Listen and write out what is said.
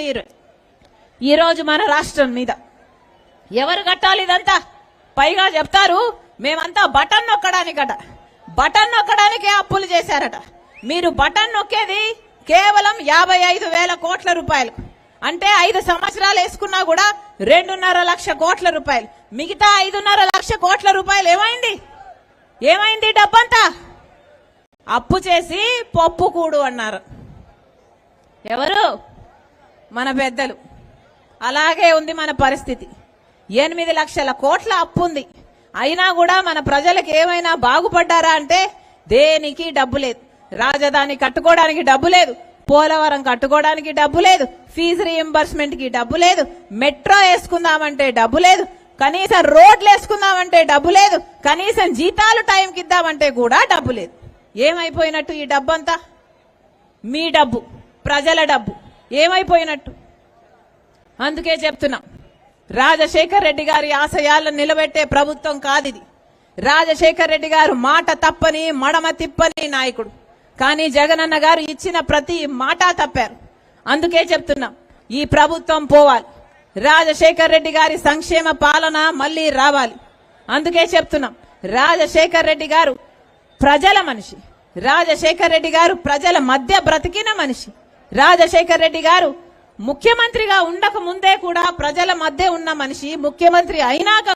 ఉంది ఈ- ఈరోజు మన రాష్ట్రం మీద. ఎవరు కట్టాలి ఇదంతా? పైగా చెప్తారు మేమంతా బటన్ నొక్కడానికట బటన్ నొక్కడానికే అప్పులు చేశారట. మీరు బటన్ నొక్కేది కేవలం యాభై ఐదు వేల కోట్ల రూపాయలు. అంటే ఐదు సంవత్సరాలు వేసుకున్నా కూడా రెండున్నర లక్ష కోట్ల రూపాయలు. మిగతా ఐదున్నర లక్ష కోట్ల రూపాయలు ఏమైంది? ఏమైంది డబ్బంతా? అప్పు చేసి పప్పు కూడు అన్నారు. ఎవరు? మన పెద్దలు. అలాగే ఉంది మన పరిస్థితి. ఎనిమిది లక్షల కోట్ల అప్పు ఉంది అయినా కూడా మన ప్రజలకు ఏమైనా బాగుపడ్డారా అంటే దేనికి డబ్బు లేదు. రాజధాని కట్టుకోవడానికి డబ్బు లేదు. పోలవరం కట్టుకోవడానికి డబ్బు లేదు. ఫీజు రీఎంబర్స్మెంట్కి డబ్బు లేదు. మెట్రో వేసుకుందామంటే డబ్బు లేదు. కనీసం రోడ్లు వేసుకుందామంటే డబ్బు లేదు. కనీసం జీతాలు టైంకి ఇద్దామంటే కూడా డబ్బు లేదు. ఏమైపోయినట్టు ఈ డబ్బంతా? మీ డబ్బు. ప్రజల డబ్బు. ఏమైపోయినట్టు? అందుకే చెప్తున్నాం. రాజశేఖర్ రెడ్డి గారి ఆశయాలను నిలబెట్టే ప్రభుత్వం కాదిది. రాజశేఖర్ రెడ్డి గారు మాట తప్పని మడమ తిప్పని నాయకుడు. కానీ జగనన్న గారు ఇచ్చిన ప్రతి మాట తప్పారు. అందుకే చెప్తున్నాం ఈ ప్రభుత్వం పోవాలి. రాజశేఖర్ రెడ్డి గారి సంక్షేమ పాలన మళ్ళీ రావాలి. అందుకే చెప్తున్నాం రాజశేఖర్ రెడ్డి గారు ప్రజల మనిషి. రాజశేఖర్ రెడ్డి గారు ప్రజల మధ్య బ్రతికిన మనిషి. రాజశేఖర్ రెడ్డి గారు ముఖ్యమంత్రిగా ఉండక ముందే కూడా ప్రజల మధ్య ఉన్న మనిషి ముఖ్యమంత్రి అయినాక